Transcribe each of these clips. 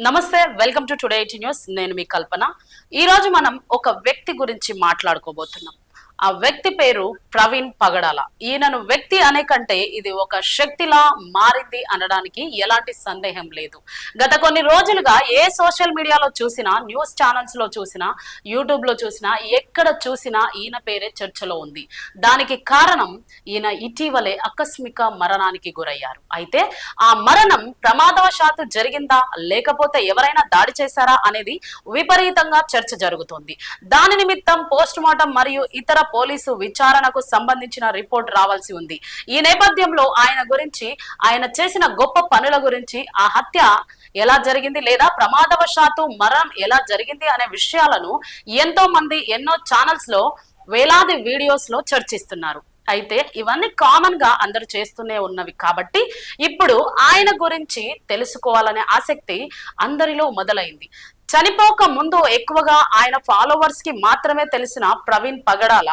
నమస్తే welcome to today eighty news. నేను మీ కల్పన. ఈ రోజు మనం ఒక వ్యక్తి గురించి మాట్లాడుకోబోతున్నాం. ఆ వ్యక్తి పేరు ప్రవీణ్ పగడాల. ఈయనను వ్యక్తి అనే కంటే ఇది ఒక శక్తిలా మారింది అనడానికి ఎలాంటి సందేహం లేదు. గత కొన్ని రోజులుగా ఏ సోషల్ మీడియాలో చూసినా న్యూస్ ఛానల్స్లో చూసినా యూట్యూబ్లో చూసినా ఎక్కడ చూసినా ఈయన పేరే చర్చలో ఉంది. దానికి కారణం ఈయన ఇటీవలే ఆకస్మిక మరణానికి గురయ్యారు. అయితే ఆ మరణం ప్రమాదవశాత్తు జరిగిందా లేకపోతే ఎవరైనా దాడి చేశారా అనేది విపరీతంగా చర్చ జరుగుతోంది. దాని నిమిత్తం పోస్ట్ మార్టం మరియు ఇతర పోలీసు విచారణకు సంబంధించిన రిపోర్ట్ రావాల్సి ఉంది. ఈ నేపథ్యంలో ఆయన గురించి ఆయన చేసిన గొప్ప పనుల గురించి ఆ హత్య ఎలా జరిగింది లేదా ప్రమాదవశాత్తు మరణం ఎలా జరిగింది అనే విషయాలను ఎంతో మంది ఎన్నో ఛానల్స్లో వేలాది వీడియోస్లో చర్చిస్తున్నారు. అయితే ఇవన్నీ కామన్గా అందరు చేస్తూనే ఉన్నవి కాబట్టి ఇప్పుడు ఆయన గురించి తెలుసుకోవాలనే ఆసక్తి అందరిలో మొదలైంది. చనిపోక ముందు ఎక్కువగా ఆయన ఫాలోవర్స్కి మాత్రమే తెలిసిన ప్రవీణ్ పగడాల.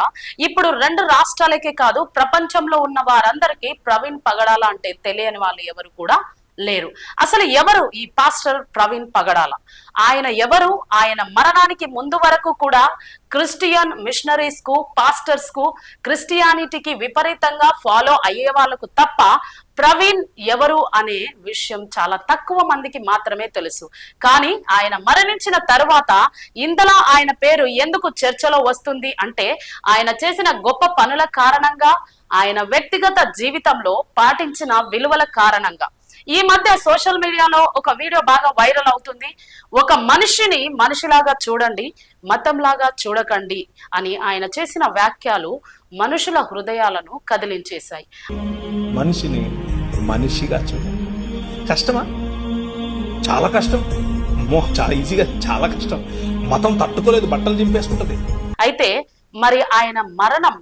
ఇప్పుడు రెండు రాష్ట్రాలకే కాదు ప్రపంచంలో ఉన్న వారందరికీ ప్రవీణ్ పగడాల అంటే తెలియని వాళ్ళు ఎవరు కూడా లేరు. అసలు ఎవరు ఈ పాస్టర్ ప్రవీణ్ పగడాల? ఆయన ఎవరు? ఆయన మరణానికి ముందు వరకు కూడా క్రిస్టియన్ మిషనరీస్కు పాస్టర్స్కు క్రిస్టియానిటీకి విపరీతంగా ఫాలో అయ్యే వాళ్ళకు తప్ప ప్రవీణ్ ఎవరు అనే విషయం చాలా తక్కువ మందికి మాత్రమే తెలుసు. కానీ ఆయన మరణించిన తరువాత ఇంతలా ఆయన పేరు ఎందుకు చర్చలో వస్తుంది అంటే ఆయన చేసిన గొప్ప పనుల కారణంగా ఆయన వ్యక్తిగత జీవితంలో పాటించిన విలువల కారణంగా. ఈ మధ్య సోషల్ మీడియాలో ఒక వీడియో బాగా వైరల్ అవుతుంది. ఒక మనిషిని మనిషిలాగా చూడండి మతంలాగా చూడకండి అని ఆయన చేసిన వ్యాఖ్యలు మనుషుల హృదయాలను కదిలించేశాయి. మనిషిని మనిషిగా చూడండి కష్టమా? చాలా కష్టం. అమ్మో చాలా ఈజీగా చాలా కష్టం. మతం తట్టుకోలేదు బట్టలు చింపేసుకుంటది. అయితే మరి ఆయన మరణం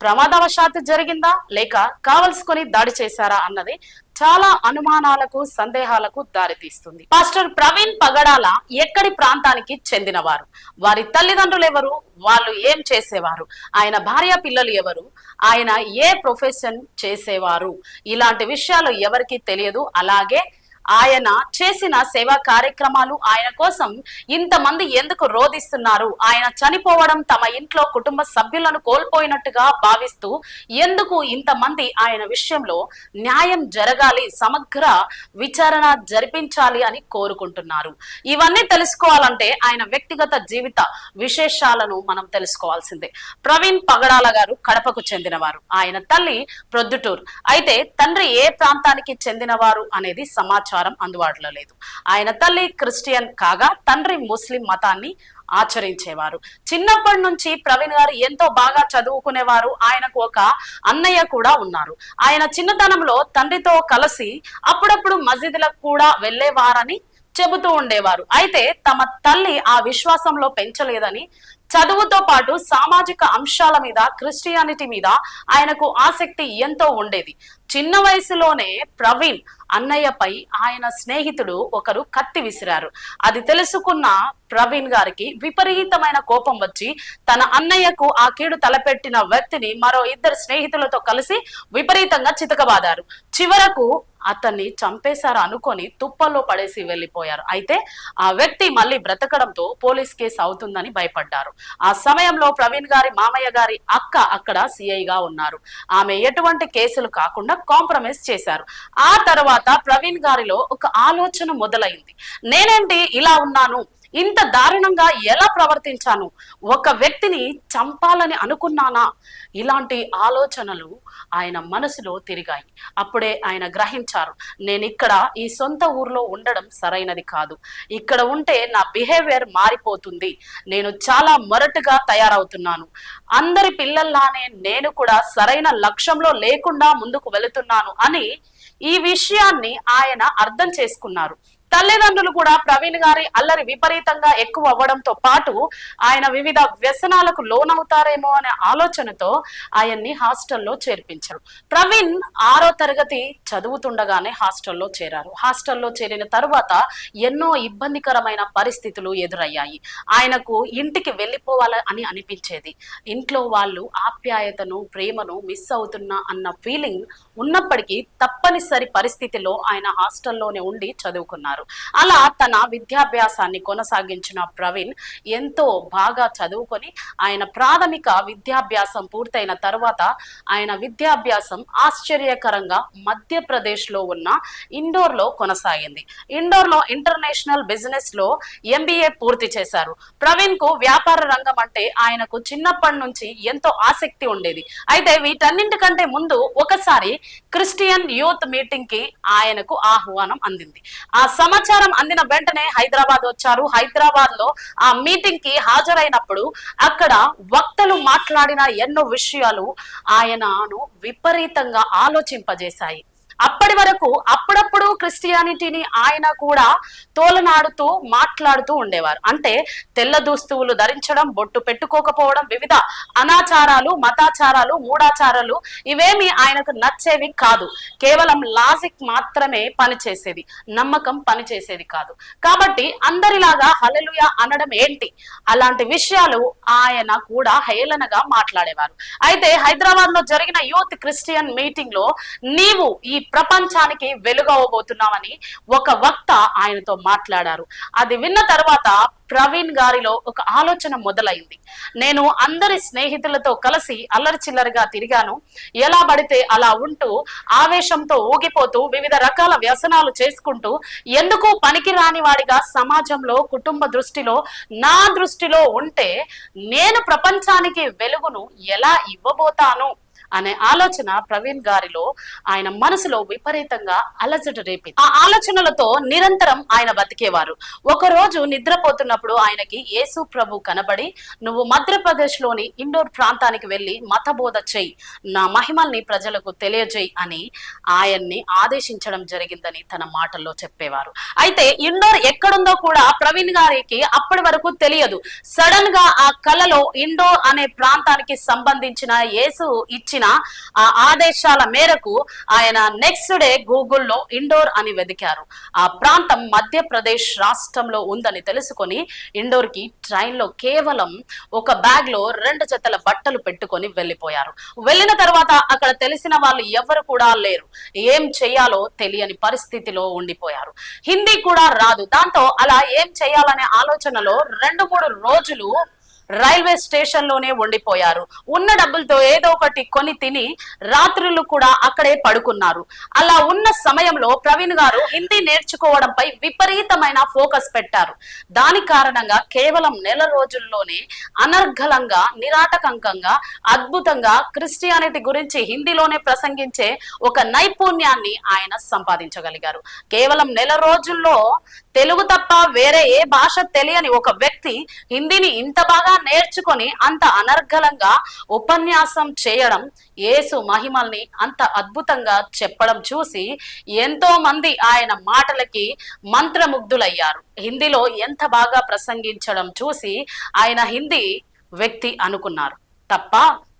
ప్రమాదవశాత్తు జరిగిందా? లేక కావలసుకొని దాడి చేశారా అన్నది చాలా అనుమానాలకు సందేహాలకు దారితీస్తుంది. పాస్టర్ ప్రవీణ్ పగడాల ఎక్కడి ప్రాంతానికి చెందినవారు? వారి తల్లిదండ్రులు ఎవరు? వాళ్ళు ఏం చేసేవారు? ఆయన భార్య పిల్లలు ఎవరు? ఆయన ఏ ప్రొఫెషన్ చేసేవారు? ఇలాంటి విషయాలు ఎవరికీ తెలియదు. అలాగే ఆయన చేసిన సేవా కార్యక్రమాలు ఆయన కోసం ఇంతమంది ఎందుకు రోధిస్తున్నారు? ఆయన చనిపోవడం తమ ఇంట్లో కుటుంబ సభ్యులను కోల్పోయినట్టుగా భావిస్తూ ఎందుకు ఇంతమంది ఆయన విషయంలో న్యాయం జరగాలి సమగ్ర విచారణ జరిపించాలి అని కోరుకుంటున్నారు? ఇవన్నీ తెలుసుకోవాలంటే ఆయన వ్యక్తిగత జీవిత విశేషాలను మనం తెలుసుకోవాల్సిందే. ప్రవీణ్ పగడాల గారు కడపకు చెందినవారు. ఆయన తల్లి ప్రొద్దుటూరు. అయితే తండ్రి ఏ ప్రాంతానికి చెందినవారు అనేది సమాచారం. అందుబాటులో లేదు. ఆయన తల్లి క్రిస్టియన్ కాగా తండ్రి ముస్లిం మతాన్ని ఆచరించేవారు. చిన్నప్పటి నుంచి ప్రవీణ్ గారు ఎంతో బాగా చదువుకునేవారు. ఆయనకు ఒక అన్నయ్య కూడా ఉన్నారు. ఆయన చిన్నతనంలో తండ్రితో కలిసి అప్పుడప్పుడు మసీదులకు కూడా వెళ్ళేవారని చెబుతూ ఉండేవారు. అయితే తమ తల్లి ఆ విశ్వాసంలో పెంచలేదని చదువుతో పాటు సామాజిక అంశాల మీద క్రిస్టియానిటీ మీద ఆయనకు ఆసక్తి ఎంతో ఉండేది. చిన్న వయసులోనే ప్రవీణ్ అన్నయ్యపై ఆయన స్నేహితుడు ఒకరు కత్తి విసిరారు. అది తెలుసుకున్న ప్రవీణ్ గారికి విపరీతమైన కోపం వచ్చి తన అన్నయ్యకు ఆ కీడు తలపెట్టిన వ్యక్తిని మరో ఇద్దరు స్నేహితులతో కలిసి విపరీతంగా చితకబాదారు. చివరకు అతన్ని చంపేశారు అనుకొని తుప్పల్లో పడేసి వెళ్ళిపోయారు అయితే ఆ వ్యక్తి మళ్ళీ బ్రతకడంతో పోలీస్ కేసు అవుతుందని భయపడ్డారు. ఆ సమయంలో ప్రవీణ్ గారి మామయ్య గారి అక్క అక్కడ సిఐగా ఉన్నారు. ఆమె ఎటువంటి కేసులు కాకుండా కాంప్రమైజ్ చేశారు. ఆ తర్వాత ప్రవీణ్ గారిలో ఒక ఆలోచన మొదలైంది. నేనేంటి ఇలా ఉన్నాను? ఇంత దారుణంగా ఎలా ప్రవర్తించాను? ఒక వ్యక్తిని చంపాలని అనుకున్నానా? ఇలాంటి ఆలోచనలు ఆయన మనసులో తిరిగాయి. అప్పుడే ఆయన గ్రహించారు నేను ఇక్కడ ఈ సొంత ఊర్లో ఉండడం సరైనది కాదు. ఇక్కడ ఉంటే నా బిహేవియర్ మారిపోతుంది. నేను చాలా మొరటుగా తయారవుతున్నాను. అందరి పిల్లల్లానే నేను కూడా సరైన లక్ష్యంలో లేకుండా ముందుకు వెళుతున్నాను అని ఈ విషయాన్ని ఆయన అర్థం చేసుకున్నారు. తల్లిదండ్రులు కూడా ప్రవీణ్ గారి అల్లరి విపరీతంగా ఎక్కువ అవ్వడంతో పాటు ఆయన వివిధ వ్యసనాలకు లోనవుతారేమో అనే ఆలోచనతో ఆయన్ని హాస్టల్లో చేర్పించారు. ప్రవీణ్ ఆరో తరగతి చదువుతుండగానే హాస్టల్లో చేరారు. హాస్టల్లో చేరిన తరువాత ఎన్నో ఇబ్బందికరమైన పరిస్థితులు ఎదురయ్యాయి. ఆయనకు ఇంటికి వెళ్ళిపోవాలి అని అనిపించేది. ఇంట్లో వాళ్ళు ఆప్యాయతను ప్రేమను మిస్ అవుతున్నా అన్న ఫీలింగ్ ఉన్నప్పటికీ తప్ప తప్పనిసరి పరిస్థితిలో ఆయన హాస్టల్లోనే ఉండి చదువుకున్నారు. అలా తన విద్యాభ్యాసాన్ని కొనసాగించిన ప్రవీణ్ ఎంతో బాగా చదువుకొని ఆయన ప్రాథమిక విద్యాభ్యాసం పూర్తయిన తర్వాత ఆయన విద్యాభ్యాసం ఆశ్చర్యకరంగా మధ్యప్రదేశ్లో ఉన్న ఇండోర్లో కొనసాగింది. ఇండోర్లో ఇంటర్నేషనల్ బిజినెస్లో ఎంబీఏ పూర్తి చేశారు. ప్రవీణ్కు వ్యాపార రంగం అంటే ఆయనకు చిన్నప్పటి నుంచి ఎంతో ఆసక్తి ఉండేది. అయితే వీటన్నింటికంటే ముందు ఒకసారి క్రిస్టియన్ యూత్ మీటింగ్కి ఆయనకు ఆహ్వానం అందింది. ఆ సమాచారం అందిన వెంటనే హైదరాబాద్ వచ్చారు. హైదరాబాద్లో ఆ మీటింగ్కి హాజరైనప్పుడు అక్కడ వక్తలు మాట్లాడిన ఎన్నో విషయాలు ఆయనను విపరీతంగా ఆలోచింపజేశాయి. అప్పటి వరకు అప్పుడప్పుడు క్రిస్టియానిటీని ఆయన కూడా తోలనాడుతూ మాట్లాడుతూ ఉండేవారు. అంటే తెల్ల దుస్తువులు ధరించడం బొట్టు పెట్టుకోకపోవడం వివిధ అనాచారాలు మతాచారాలు మూఢాచారాలు ఇవేమి ఆయనకు నచ్చేవి కాదు. కేవలం లాజిక్ మాత్రమే పనిచేసేది నమ్మకం పనిచేసేది కాదు. కాబట్టి అందరిలాగా హలలుయ అనడం ఏంటి? అలాంటి విషయాలు ఆయన కూడా హేళనగా మాట్లాడేవారు. అయితే హైదరాబాద్లో జరిగిన యూత్ క్రిస్టియన్ మీటింగ్లో నీవు ఈ ప్రపంచానికి వెలుగవబోతున్నామని ఒక వక్త ఆయనతో మాట్లాడారు. అది విన్న తర్వాత ప్రవీణ్ గారిలో ఒక ఆలోచన మొదలైంది. నేను అందరి స్నేహితులతో కలిసి అల్లరి చిల్లరిగా తిరిగాను. ఎలా పడితే అలా ఉంటూ ఆవేశంతో ఊగిపోతూ వివిధ రకాల వ్యసనాలు చేసుకుంటూ ఎందుకు పనికి రాని వాడిగా సమాజంలో కుటుంబ దృష్టిలో నా దృష్టిలో ఉంటే నేను ప్రపంచానికి వెలుగును ఎలా ఇవ్వబోతాను? అనే ఆలోచన ప్రవీణ్ గారిలో ఆయన మనసులో విపరీతంగా అలజడి రేపింది. ఆ ఆలోచనలతో నిరంతరం ఆయన బతికేవారు. ఒకరోజు నిద్రపోతున్నప్పుడు ఆయనకి యేసు ప్రభు కనబడి నువ్వు మధ్యప్రదేశ్లోని ఇండోర్ ప్రాంతానికి వెళ్ళి మతబోధ చెయ్యి. నా మహిమల్ని ప్రజలకు తెలియజేయి అని ఆయన్ని ఆదేశించడం జరిగిందని తన మాటల్లో చెప్పేవారు. అయితే ఇండోర్ ఎక్కడుందో కూడా ప్రవీణ్ గారికి అప్పటి వరకు తెలియదు. సడన్గా ఆ కళలో ఇండోర్ అనే ప్రాంతానికి సంబంధించిన యేసు ఇచ్చిన ఆ ఆదేశాల మేరకు ఆయన నెక్స్ట్ డే గూగుల్లో ఇండోర్ అని వెతికారు. ఆ ప్రాంతం మధ్యప్రదేశ్ రాష్ట్రంలో ఉందని తెలుసుకొని ఇండోర్కి ట్రైన్లో కేవలం ఒక బ్యాగ్లో రెండు జతల బట్టలు పెట్టుకొని వెళ్ళిపోయారు. వెళ్ళిన తర్వాత అక్కడ తెలిసిన వాళ్ళు ఎవరు కూడా లేరు. ఏం చేయాలో తెలియని పరిస్థితిలో ఉండిపోయారు. హిందీ కూడా రాదు. దాంతో అలా ఏం చేయాలనే ఆలోచనలో రెండు మూడు రోజులు రైల్వే స్టేషన్లోనే ఉండిపోయారు. ఉన్న డబ్బులతో ఏదో ఒకటి కొని తిని రాత్రులు కూడా అక్కడే పడుకున్నారు. అలా ఉన్న సమయంలో ప్రవీణ్ గారు హిందీ నేర్చుకోవడంపై విపరీతమైన ఫోకస్ పెట్టారు. దాని కారణంగా కేవలం నెల రోజుల్లోనే అనర్ఘలంగా నిరాటకంకంగా అద్భుతంగా క్రిస్టియానిటీ గురించి హిందీలోనే ప్రసంగించే ఒక నైపుణ్యాన్ని ఆయన సంపాదించగలిగారు. కేవలం నెల రోజుల్లో తెలుగు తప్ప వేరే ఏ భాష తెలియని ఒక వ్యక్తి హిందీని ఇంత బాగా నేర్చుకొని అంత అనర్గలంగా ఉపన్యాసం చేయడం యేసు మహిమల్ని అంత అద్భుతంగా చెప్పడం చూసి ఎంతో మంది ఆయన మాటలకి మంత్రముగ్ధులయ్యారు. హిందీలో ఎంత బాగా ప్రసంగించడం చూసి ఆయన హిందీ వ్యక్తి అనుకున్నారు. తప్ప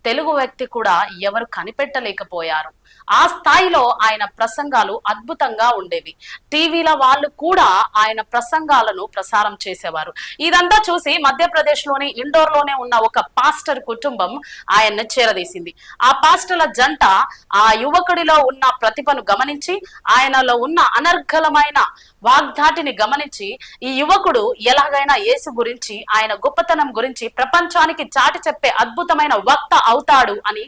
తెలుగు వ్యక్తి కూడా ఎవరు కనిపెట్టలేకపోయారు. ఆ స్థాయిలో ఆయన ప్రసంగాలు అద్భుతంగా ఉండేవి. టీవీల వాళ్ళు కూడా ఆయన ప్రసంగాలను ప్రసారం చేసేవారు. ఇదంతా చూసి మధ్యప్రదేశ్లోని ఇండోర్లోనే ఉన్న ఒక పాస్టర్ కుటుంబం ఆయన్ని చేరదీసింది. ఆ పాస్టర్ల జంట ఆ యువకుడిలో ఉన్న ప్రతిభను గమనించి ఆయనలో ఉన్న అనర్గళమైన వాగ్దాటిని గమనించి ఈ యువకుడు ఎలాగైనా యేసు గురించి ఆయన గొప్పతనం గురించి ప్రపంచానికి చాటి చెప్పే అద్భుతమైన వక్త అవుతాడు అని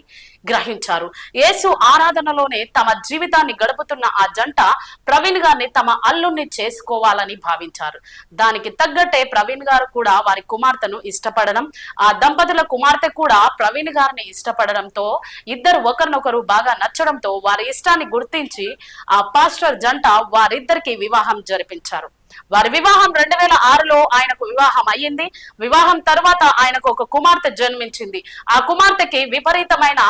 గ్రహించారు. యేసు ఆరాధనలోనే తమ జీవితాన్ని గడుపుతున్న ఆ జంట ప్రవీణ్ గారిని తమ అల్లుణ్ణి చేసుకోవాలని భావించారు. దానికి తగ్గట్టే ప్రవీణ్ గారు కూడా వారి కుమార్తెను ఇష్టపడడం ఆ దంపతుల కుమార్తె కూడా ప్రవీణ్ గారిని ఇష్టపడడంతో ఇద్దరు ఒకరినొకరు బాగా నచ్చడంతో వారి ఇష్టాన్ని గుర్తించి ఆ పాస్టర్ జంట వారిద్దరికి వివాహం జరిపించారు. వారి వివాహం రెండు వేల ఆరులో ఆయనకు వివాహం అయ్యింది. వివాహం తర్వాత ఆయనకు ఒక కుమార్తె జన్మించింది. ఆ కుమార్తెకి విపరీతమైన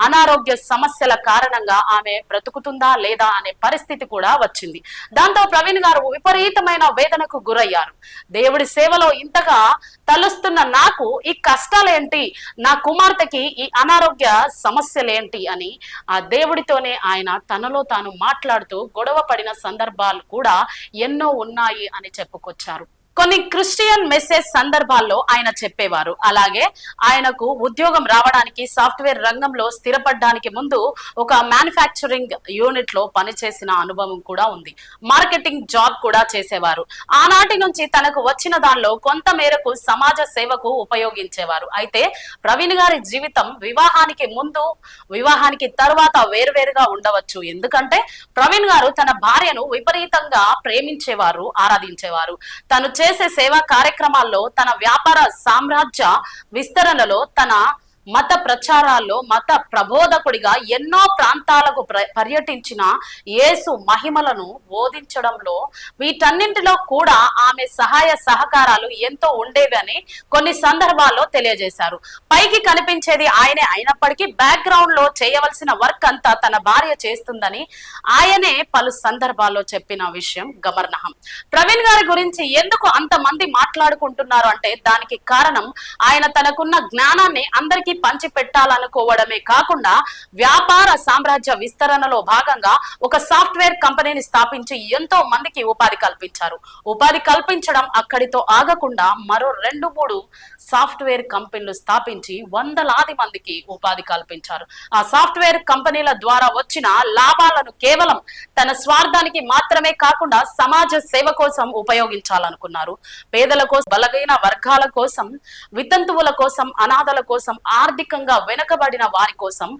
అనారోగ్య సమస్యల కారణంగా ఆమె బ్రతుకుతుందా లేదా అనే పరిస్థితి కూడా వచ్చింది. దాంతో ప్రవీణ్ గారు విపరీతమైన వేదనకు గురయ్యారు. దేవుడి సేవలో ఇంతగా తలుస్తున్న నాకు ఈ కష్టాలేంటి? నా కుమార్తెకి ఈ అనారోగ్య సమస్యలేంటి? అని ఆ దేవుడితోనే ఆయన తనలో తాను మాట్లాడుతూ గొడవ పడిన సందర్భాలు కూడా ఎన్నో ఉన్నాయి అని చెప్పుకొచ్చారు. కొన్ని క్రిస్టియన్ మెసేజ్ సందర్భాల్లో ఆయన చెప్పేవారు. అలాగే ఆయనకు ఉద్యోగం రావడానికి సాఫ్ట్వేర్ రంగంలో స్థిరపడడానికి ముందు ఒక మ్యానుఫ్యాక్చరింగ్ యూనిట్లో పనిచేసిన అనుభవం కూడా ఉంది. మార్కెటింగ్ జాబ్ కూడా చేసేవారు. ఆనాటి నుంచి తనకు వచ్చిన దానిలో కొంత మేరకు సమాజ సేవకు ఉపయోగించేవారు. అయితే ప్రవీణ్ గారి జీవితం వివాహానికి ముందు వివాహానికి తర్వాత వేరువేరుగా ఉండవచ్చు. ఎందుకంటే ప్రవీణ్ గారు తన భార్యను విపరీతంగా ప్రేమించేవారు ఆరాధించేవారు. తను చేసే సేవా కార్యక్రమాల్లో తన వ్యాపార సామ్రాజ్య విస్తరణలో తన మత ప్రచారాల్లో మత ప్రబోధకుడిగా ఎన్నో ప్రాంతాలకు పర్యటించిన యేసు మహిమలను బోధించడంలో వీటన్నింటిలో కూడా ఆమె సహాయ సహకారాలు ఎంతో ఉండేవని కొన్ని సందర్భాల్లో తెలియజేశారు. పైకి కనిపించేది ఆయనే అయినప్పటికీ బ్యాక్గ్రౌండ్లో చేయవలసిన వర్క్ అంతా తన భార్య చేస్తుందని ఆయనే పలు సందర్భాల్లో చెప్పిన విషయం గమర్నహం. ప్రవీణ్ గారి గురించి ఎందుకు అంతమంది మాట్లాడుకుంటున్నారు అంటే దానికి కారణం ఆయన తనకున్న జ్ఞానాన్ని అందరికీ పంచి పెట్టాలనుకోవడమే కాకుండా వ్యాపార సామ్రాజ్య విస్తరణలో భాగంగా ఒక సాఫ్ట్వేర్ కంపెనీని స్థాపించి ఎంతో మందికి ఉపాధి కల్పించారు. ఉపాధి కల్పించడం అక్కడితో ఆగకుండా మరో రెండు మూడు సాఫ్ట్వేర్ కంపెనీలు స్థాపించి వందలాది మందికి ఉపాధి కల్పించారు. ఆ సాఫ్ట్వేర్ కంపెనీల ద్వారా వచ్చిన లాభాలను కేవలం తన స్వార్థానికి మాత్రమే కాకుండా సమాజ సేవ కోసం ఉపయోగించాలనుకున్నారు. పేదల కోసం బలగైన వర్గాల కోసం వితంతువుల కోసం అనాథల కోసం ఆర్థికంగా వెనుకబడిన వారి కోసం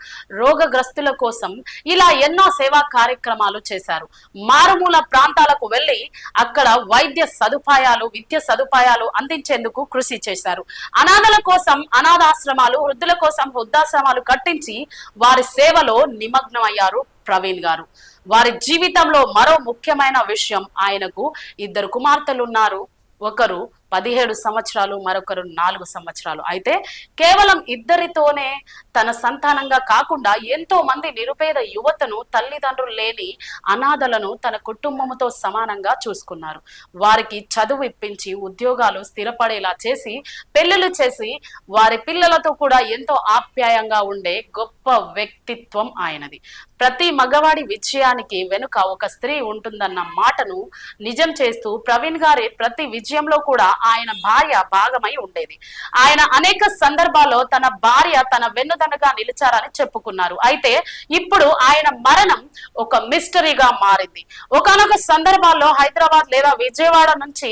రోగగ్రస్తుల కోసం ఇలా ఎన్నో సేవా కార్యక్రమాలు చేశారు. మారుమూల ప్రాంతాలకు వెళ్ళి అక్కడ వైద్య సదుపాయాలు విద్య సదుపాయాలు అందించేందుకు కృషి చేశారు. అనాథల కోసం అనాథాశ్రమాలు వృద్ధుల కోసం వృద్ధాశ్రమాలు కట్టించి వారి సేవలో నిమగ్నమయ్యారు ప్రవీణ్ గారు. వారి జీవితంలో మరో ముఖ్యమైన విషయం ఆయనకు ఇద్దరు కుమార్తెలు ఉన్నారు ఒకరు పదిహేడు సంవత్సరాలు మరొకరు నాలుగు సంవత్సరాలు. అయితే కేవలం ఇద్దరితోనే తన సంతానంగా కాకుండా ఎంతో మంది నిరుపేద యువతను తల్లిదండ్రులు లేని అనాథలను తన కుటుంబముతో సమానంగా చూసుకున్నారు. వారికి చదువు ఇప్పించి ఉద్యోగాలు స్థిరపడేలా చేసి పెళ్ళిళ్ళు చేసి వారి పిల్లలతో కూడా ఎంతో ఆప్యాయంగా ఉండే గొప్ప వ్యక్తిత్వం ఆయనది. ప్రతి మగవాడి విజయానికి వెనుక ఒక స్త్రీ ఉంటుందన్న మాటను నిజం చేస్తూ ప్రవీణ్ గారి ప్రతి విజయంలో కూడా ఆయన భార్య భాగమై ఉండేది. ఆయన అనేక సందర్భాల్లో తన భార్య తన వెన్నుదనగా నిలిచారని చెప్పుకున్నారు. అయితే ఇప్పుడు ఆయన మరణం ఒక మిస్టరీగా మారింది. ఒకనొక సందర్భాల్లో హైదరాబాద్ లేదా విజయవాడ నుంచి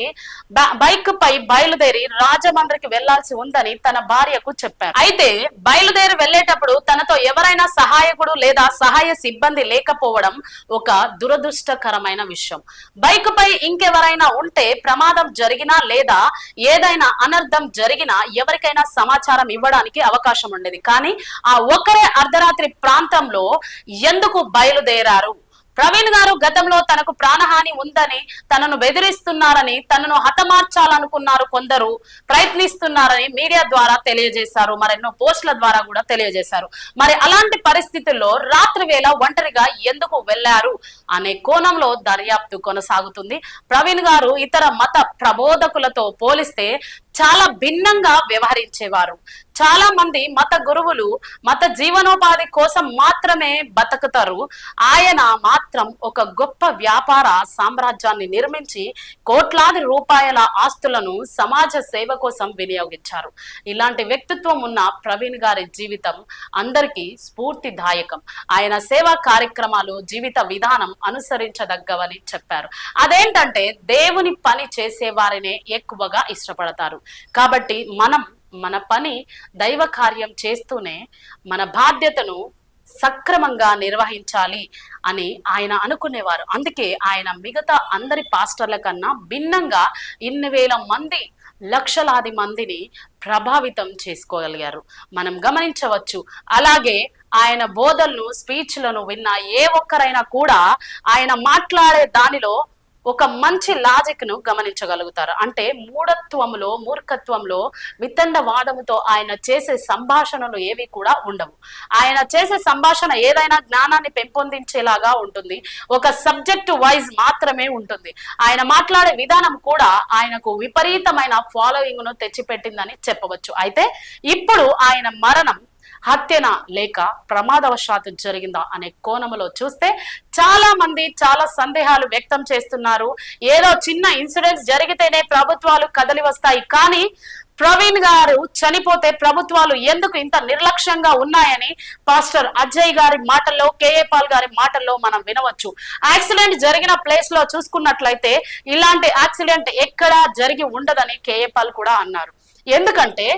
బైక్ పై బయలుదేరి రాజమండ్రికి వెళ్ళాల్సి ఉందని తన భార్యకు చెప్పారు. అయితే బయలుదేరి వెళ్ళేటప్పుడు తనతో ఎవరైనా సహాయకుడు లేదా సహాయ సిబ్బంది లేకపోవడం ఒక దురదృష్టకరమైన విషయం. బైక్ పై ఇంకెవరైనా ఉంటే ప్రమాదం జరిగినా లేదా ఏదైనా అనర్థం జరిగినా ఎవరికైనా సమాచారం ఇవ్వడానికి అవకాశం ఉండేది. కానీ ఆ ఒక్కరే అర్ధరాత్రి ప్రాంతంలో ఎందుకు బయలుదేరారు? ప్రవీణ్ గారు గతంలో తనకు ప్రాణహాని ఉందని తనను బెదిరిస్తున్నారని తనను హతమార్చాలనుకున్నారు కొందరు ప్రయత్నిస్తున్నారని మీడియా ద్వారా తెలియజేశారు. మరెన్నో పోస్టుల ద్వారా కూడా తెలియజేశారు. మరి అలాంటి పరిస్థితుల్లో రాత్రి వేళ ఒంటరిగా ఎందుకు వెళ్ళారు అనే కోణంలో దర్యాప్తు కొనసాగుతుంది. ప్రవీణ్ గారు ఇతర మత ప్రబోధకులతో పోలిస్తే చాలా భిన్నంగా వ్యవహరించేవారు. చాలా మంది మత గురువులు మత జీవనోపాధి కోసం మాత్రమే బతుకుతారు. ఆయన మాత్రం ఒక గొప్ప వ్యాపార సామ్రాజ్యాన్ని నిర్మించి కోట్లాది రూపాయల ఆస్తులను సమాజ సేవ కోసం వినియోగించారు. ఇలాంటి వ్యక్తిత్వం ఉన్న ప్రవీణ్ గారి జీవితం అందరికీ స్ఫూర్తిదాయకం. ఆయన సేవా కార్యక్రమాలు జీవిత విధానం అనుసరించదగ్గవని చెప్పారు. అదేంటంటే దేవుని పని చేసే వారినే ఎక్కువగా ఇష్టపడతారు. కాబట్టి మనం మన పని దైవ కార్యం చేస్తూనే మన బాధ్యతను సక్రమంగా నిర్వహించాలి అని ఆయన అనుకునేవారు. అందుకే ఆయన మిగతా అందరి పాస్టర్ల కన్నా భిన్నంగా ఇన్ని వేల మంది లక్షలాది మందిని ప్రభావితం చేసుకోగలిగారు. మనం గమనించవచ్చు అలాగే ఆయన బోధలను స్పీచ్లను విన్న ఏ ఒక్కరైనా కూడా ఆయన మాట్లాడే దానిలో ఒక మంచి లాజిక్ను గమనించగలుగుతారు. అంటే మూఢత్వములో మూర్ఖత్వంలో వితండ వాదముతో ఆయన చేసే సంభాషణలు ఏవి కూడా ఉండవు. ఆయన చేసే సంభాషణ ఏదైనా జ్ఞానాన్ని పెంపొందించేలాగా ఉంటుంది. ఒక సబ్జెక్ట్ వైజ్ మాత్రమే ఉంటుంది. ఆయన మాట్లాడే విధానం కూడా ఆయనకు విపరీతమైన ఫాలోయింగ్ను తెచ్చిపెట్టిందని చెప్పవచ్చు. అయితే ఇప్పుడు ఆయన మరణం హత్యన లేక ప్రమాదవశాత్తు జరిగిందా అనే కోణములో చూస్తే చాలా మంది చాలా సందేహాలు వ్యక్తం చేస్తున్నారు. ఏదో చిన్న ఇన్సిడెంట్స్ జరిగితేనే ప్రభుత్వాలు కదలి వస్తాయి. కానీ ప్రవీణ్ గారు చనిపోతే ప్రభుత్వాలు ఎందుకు ఇంత నిర్లక్ష్యంగా ఉన్నాయని పాస్టర్ అజయ్ గారి మాటల్లో కేఏ పాల్ గారి మాటల్లో మనం వినవచ్చు. యాక్సిడెంట్ జరిగిన ప్లేస్లో చూసుకున్నట్లయితే ఇలాంటి యాక్సిడెంట్ ఎక్కడా జరిగి ఉండదని కేఏ పాల్ కూడా అన్నారు. ఎందుకంటే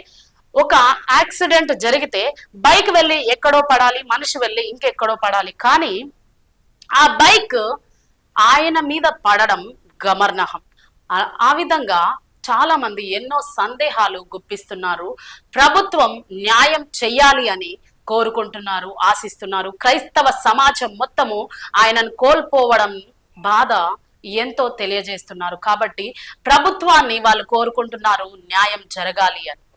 ఒక యాక్సిడెంట్ జరిగితే బైక్ వెళ్ళి ఎక్కడో పడాలి మనిషి వెళ్ళి ఇంకెక్కడో పడాలి. కానీ ఆ బైక్ ఆయన మీద పడడం గమర్నహం. ఆ- విధంగా చాలా మంది ఎన్నో సందేహాలు గుప్పిస్తున్నారు. ప్రభుత్వం న్యాయం చెయ్యాలి అని కోరుకుంటున్నారు ఆశిస్తున్నారు. క్రైస్తవ సమాజం మొత్తము ఆయనను కోల్పోవడం బాధ ఎంతో తెలియజేస్తున్నారు. కాబట్టి ప్రభుత్వాన్ని వాళ్ళు కోరుకుంటున్నారు న్యాయం జరగాలి అని.